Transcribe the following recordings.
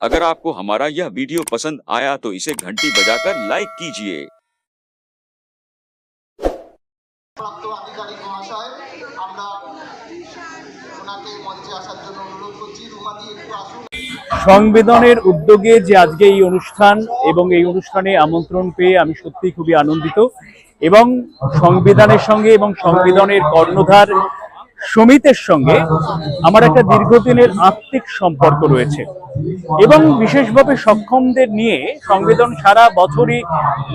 अगर आपको हमारा यह वीडियो पसंद आया तो इसे घंटी बजाकर लाइक कीजिए প্রাপ্ত আধিকারিক মহাশয় আমরা ওনাকে মঞ্চে আসার জন্য অনুরোধ করছি রুমাদি একটু আসুন সংবেদনের উদ্যোগে যে আজকে এই অনুষ্ঠান এবং এই অনুষ্ঠানে আমন্ত্রণ পেয়ে আমি সত্যিই খুবই আনন্দিত এবং সংবিধানের সঙ্গে এবং সংবিধানের কর্ণধার সমিতের সঙ্গে আমার একটা দীর্ঘদিনের আত্মিক সম্পর্ক রয়েছে। এবং বিশেষভাবে সক্ষমদের নিয়ে সংবিধান সারা বছরই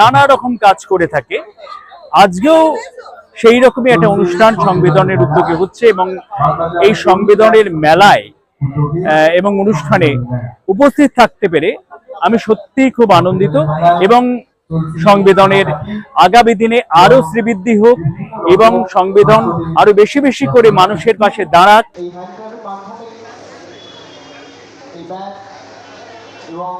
নানা রকম কাজ করে থাকে। আজকেও সেই রকমই একটা অনুষ্ঠান সংবিধানের উদ্যোগে হচ্ছে এবং এই সংবেদনের মেলায় এবং অনুষ্ঠানে উপস্থিত থাকতে পেরে আমি সত্যিই খুব আনন্দিত এবং সংবিধানের আগামী দিনে আরও শ্রীবৃদ্ধি হোক এবং সংবিধান আরও বেশি বেশি করে মানুষের পাশে দাঁড়াক। এবং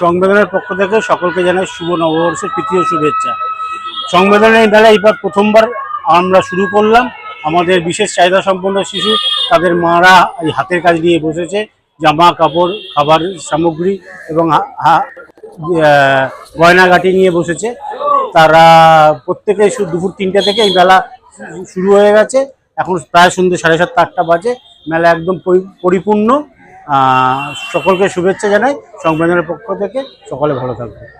সংবিধানের পক্ষ থেকে সকলকে জানাই শুভ নববর্ষের তৃতীয় শুভেচ্ছা। সংবিধানের মেলা এবার প্রথমবার আমরা শুরু করলাম। আমাদের বিশেষ চাহিদা সম্পন্ন শিশু তাদের মারা এই হাতের কাজ নিয়ে বসেছে। জামা কাপড়, খাবার সামগ্রী এবং গয়নাঘাটি নিয়ে বসেছে। তারা প্রত্যেকে দুপুর তিনটা থেকে এই মেলা শুরু হয়ে গেছে। এখন প্রায় সন্ধ্যে সাড়ে সাতটা, আটটা বাজে। মেলা একদম পরি- পরিপূর্ণ। সকলকে শুভেচ্ছা জানাই। সংবিধানের পক্ষ থেকে সকলে ভালো থাকবে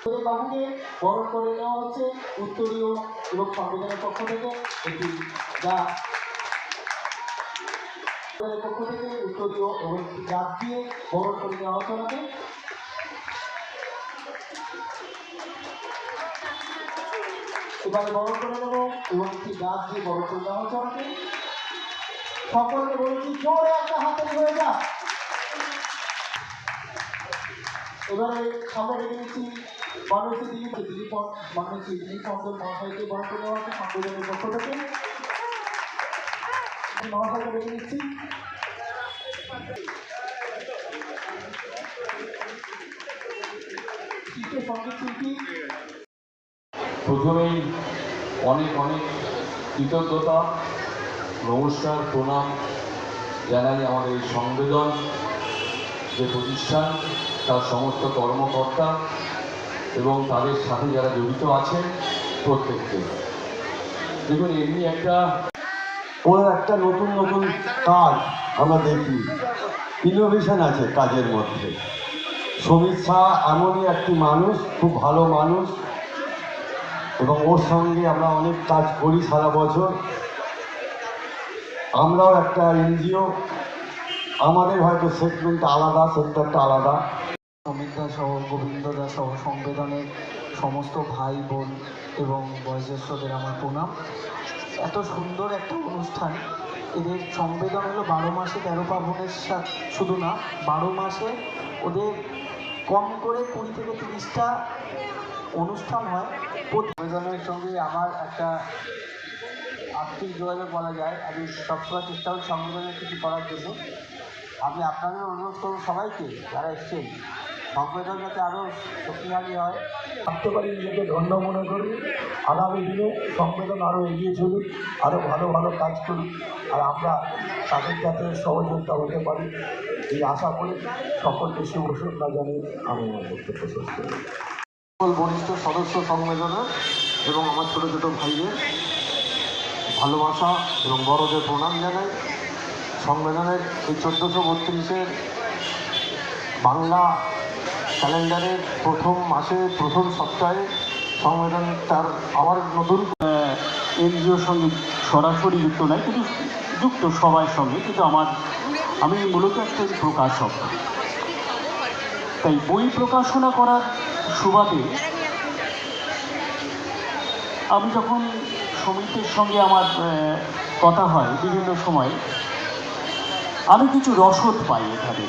বাবুকে বরণ করে নেওয়া হচ্ছে উত্তরীয় এবং সংবিধানের পক্ষ থেকে গাছ সংবিধানের পক্ষ থেকে উত্তরীয় এবং গাছ দিয়ে বরণ করে নেওয়া হচ্ছে ওনাকে এবারে বরণ করে নেব এবং একটি গাছ দিয়ে বরণ করে নেওয়া হচ্ছে ওনাকে সকলকে বলছি জোরে একটা হাতে হয়ে যা এবারে সামনে রেখে দিচ্ছি দিলীপ মহাশয়কে বরণ করে নেওয়া হচ্ছে পক্ষ থেকে। মহাশয়কে শিল্পী প্রথমেই অনেক অনেক কৃতজ্ঞতা, নমস্কার, প্রণাম জানাই আমাদের সংবেদন, যে প্রতিষ্ঠান, তার সমস্ত কর্মকর্তা এবং তাদের সাথে যারা জড়িত আছেন প্রত্যেককে। দেখুন, এমনি একটা ওর একটা নতুন নতুন কাজ আমরা দেখি। ইনোভেশন আছে কাজের মধ্যে। সমীর শাহ এমনই একটি মানুষ, খুব ভালো মানুষ। এবং ওর সঙ্গে আমরা অনেক কাজ করি সারা বছর। আমরাও একটা এনজিও। আমাদের হয়তো সেগমেন্ট আলাদা সেক্টরটা আলাদা। অমিতা সহ, গোবিন্দদা সহ, সংবেদনের সমস্ত ভাই বোন এবং বয়োজ্যেষ্ঠদের আমার প্রণাম। এত সুন্দর একটা অনুষ্ঠান। এদের সংবেদন হলো বারো মাসে তেরো পার্বণের সা- শুধু না, বারো মাসে ওদের কম করে কুড়ি থেকে তিরিশটা অনুষ্ঠান হয়। প্রতি সংবেদনের সঙ্গে আমার একটা আর্থিক যোগাযোগ বলা যায়। আমি সবসময় চেষ্টা করি সংবেদনের কিছু করার জন্য। আমি আপনাদের অনুরোধ করব সবাইকে, যারা এসছেন সংবেদন যাতে আরও শক্তিশালী হয়। ভাবতে পারি নিজেকে ধন্য মনে করি, আগামী দিনে সংবেদন আরও এগিয়ে চলুক আরও ভালো ভালো কাজ করুক, আর আমরা তাদের যাতে সহযোগিতা হতে পারি, এই আশা করি সকলকে শুভ সন্ধ্যা জানিয়ে আমি আমার বক্তব্য শেষ বরিষ্ঠ সদস্য সংবেদনের এবং আমার ছোটো ছোটো ভাইদের ভালোবাসা এবং বড়দের প্রণাম জানাই। সংবেদনের এই চোদ্দোশো বত্রিশের বাংলা ক্যালেন্ডারের প্রথম মাসে, প্রথম সপ্তাহে সংবেদন তার আবার নতুন এনজিওর সঙ্গে সরাসরি যুক্ত নয়, কিন্তু যুক্ত সবার সঙ্গে, কিন্তু আমার, আমি মূলত একটা প্রকাশক। তাই বই প্রকাশনা করার সুবাদে আমি যখন সমিতির সঙ্গে আমার কথা হয় বিভিন্ন সময়, আমি কিছু রসদ পাই এখানে।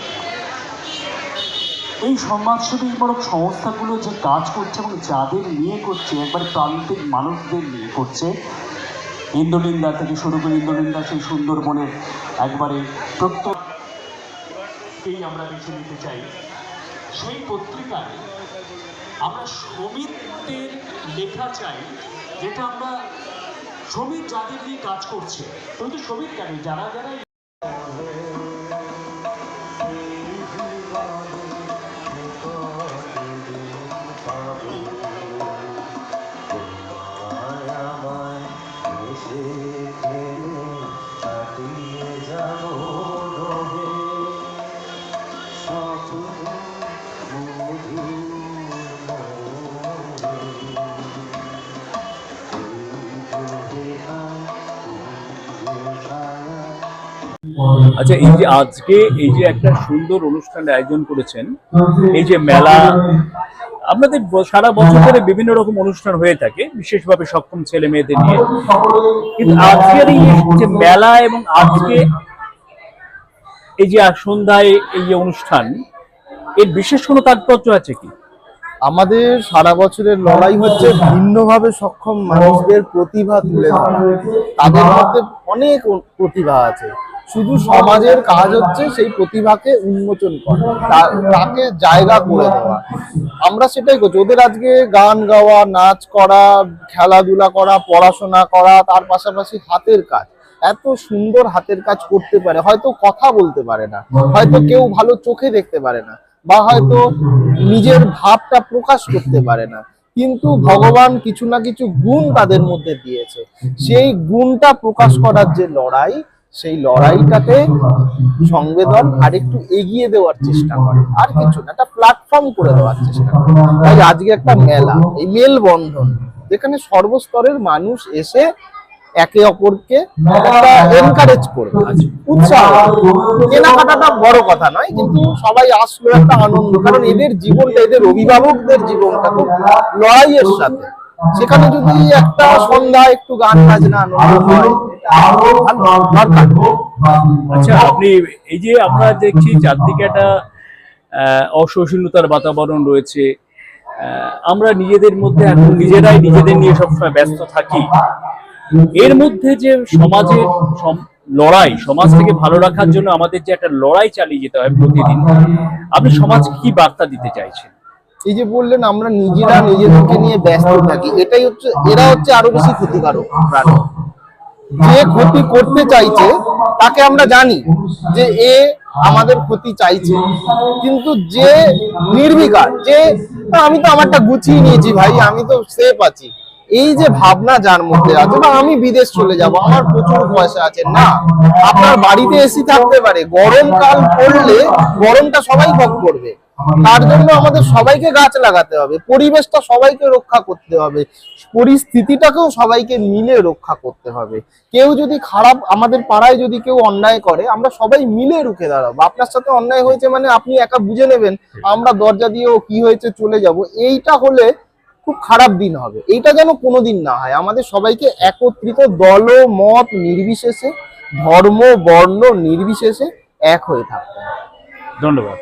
এই সমাজসেবীমূলক সংস্থাগুলো যে কাজ করছে এবং যাদের নিয়ে করছে, একবার প্রান্তিক মানুষদের নিয়ে করছে ইন্দ্রনিন্দা থেকে শুরু করে ইন্দ্রনিন্দা সেই সুন্দরবনের একবারে প্রত্যেককেই আমরা বেছে নিতে চাই। সেই পত্রিকায় আমরা শ্রমিকদের লেখা চাই, যেটা আমরা শ্রমিক যাদের নিয়ে কাজ করছে কিন্তু শ্রমিক কেন? যারা যারা আচ্ছা এই যে আজকে এই যে একটা সুন্দর অনুষ্ঠানের আয়োজন করেছেন, এই যে মেলা, আপনাদের সারা বছর ধরে বিভিন্ন রকম অনুষ্ঠান হয়ে থাকে, বিশেষভাবে সক্ষম ছেলে মেয়েদের নিয়ে। কিন্তু আজকের এই যে মেলা এবং আজকে এই যে সন্ধ্যায় এই যে অনুষ্ঠান, এর বিশেষ কোনো তাৎপর্য আছে কি? আমাদের সারা বছরের লড়াই হচ্ছে ভিন্নভাবে সক্ষম মানুষদের প্রতিভা তুলে ধরা। তাদের মধ্যে অনেক প্রতিভা আছে। শুধু সমাজের কাজ হচ্ছে সেই প্রতিভাকে উন্মোচন করা তাকে জায়গা করে দেওয়া। আমরা সেটাই করছি। ওদের আজকে গান গাওয়া, নাচ করা, খেলাধুলা করা, পড়াশোনা করা, তার পাশাপাশি হাতের কাজ। এত সুন্দর হাতের কাজ করতে পারে, হয়তো কথা বলতে পারে না, হয়তো কেউ ভালো চোখে দেখতে পারে না, বা হয়তো নিজের ভাবটা প্রকাশ করতে পারে না। কিন্তু ভগবান কিছু না কিছু গুণ তাদের মধ্যে দিয়েছে। সেই গুণটা প্রকাশ করার যে লড়াই সেই লড়াইটাতে সংবেদন আর একটু এগিয়ে দেওয়ার চেষ্টা করে। আর কিছু না, একটা প্ল্যাটফর্ম করে দেওয়ার চেষ্টা করে। তাই আজকে একটা মেলা, এই মেলবন্ধন, যেখানে সর্বস্তরের মানুষ এসে একে অপরকে একটা এনকারেজ করবে। উৎসাহ কেনাকাটাটা বড় কথা নয়, কিন্তু সবাই আসলো একটা আনন্দ, কারণ এদের জীবনটা, এদের অভিভাবকদের জীবনটা খুব লড়াইয়ের সাথে। সেখানে যদি একটা সন্ধ্যা একটু গান বাজনা আনন্দ হয় দরকার আচ্ছা আপনি এই যে আমরা দেখছি চারদিকে একটা আহ, অসহিষ্ণুতার বাতাবরণ রয়েছে আহ, আমরা নিজেদের মধ্যে এখন নিজেরাই নিজেদের নিয়ে সবসময় ব্যস্ত থাকি। এর মধ্যে যে সমাজের সম- লড়াই সমাজ থেকে ভালো রাখার জন্য আমাদের যে একটা লড়াই চালিয়ে যেতে হয় প্রতিদিন আপনি সমাজকে কি বার্তা দিতে চাইছেন? এই যে বললেন আমরা নিজেরা নিজেদেরকে নিয়ে ব্যস্ত থাকি এটাই হচ্ছে এরা হচ্ছে আরও বেশি ক্ষতিকারক প্রাণী। যে ক্ষতি করতে চাইছে, তাকে আমরা জানি যে এ আমাদের ক্ষতি চাইছে। কিন্তু যে নির্বিকার, যে আমি তো আমারটা গুছিয়ে নিয়েছি ভাই, আমি তো সেফ আছি। এই যে ভাবনা যার মধ্যে আছে, বা আমি বিদেশ চলে যাব, আমার প্রচুর পয়সা আছে, না, আপনার বাড়িতে এসি থাকতে পারে, গরমকাল পড়লে গরমটা সবাই ভোগ করবে। তার জন্য আমাদের সবাইকে গাছ লাগাতে হবে পরিবেশটা সবাইকে রক্ষা করতে হবে পরিস্থিতিটাকেও সবাইকে মিলে রক্ষা করতে হবে। কেউ যদি খারাপ আমাদের পাড়ায় যদি কেউ অন্যায় করে আমরা সবাই মিলে রুখে দাঁড়াবো। আপনার সাথে অন্যায় হয়েছে মানে আপনি একা বুঝে নেবেন আমরা দরজা দিয়ে ও কি হয়েছে চলে যাব। এইটা হলে খুব খারাপ দিন হবে। এইটা যেন কোনোদিন না হয়। আমাদের সবাইকে একত্রিত দল মত নির্বিশেষে ধর্ম বর্ণ নির্বিশেষে এক হয়ে থাকতে হবে। ধন্যবাদ।